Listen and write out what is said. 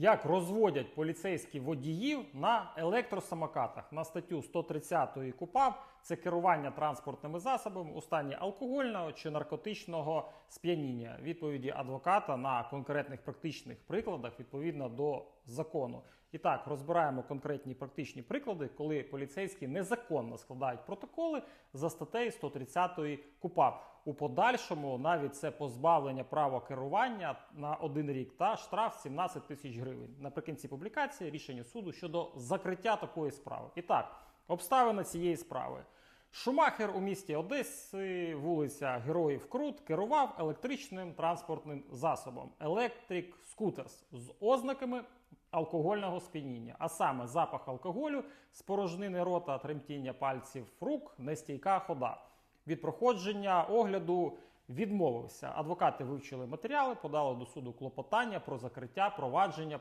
Як розводять поліцейські водіїв на електросамокатах на статтю 130 КУПАП це керування транспортними засобами у стані алкогольного чи наркотичного сп'яніння. Відповіді адвоката на конкретних практичних прикладах відповідно до закону. І так розбираємо конкретні практичні приклади, коли поліцейські незаконно складають протоколи за статтею 130 КУПАП. У подальшому навіть це позбавлення права керування на один рік та штраф 17 тисяч гривень. Наприкінці публікації рішення суду щодо закриття такої справи. І так, обставини цієї справи. Шумахер у місті Одеси, вулиця Героїв Крут, керував електричним транспортним засобом Electric Scooters з ознаками алкогольного сп'яніння, а саме запах алкоголю, спорожнини рота, тремтіння пальців рук, нестійка хода. Від проходження огляду відмовився. Адвокати вивчили матеріали, подали до суду клопотання про закриття провадження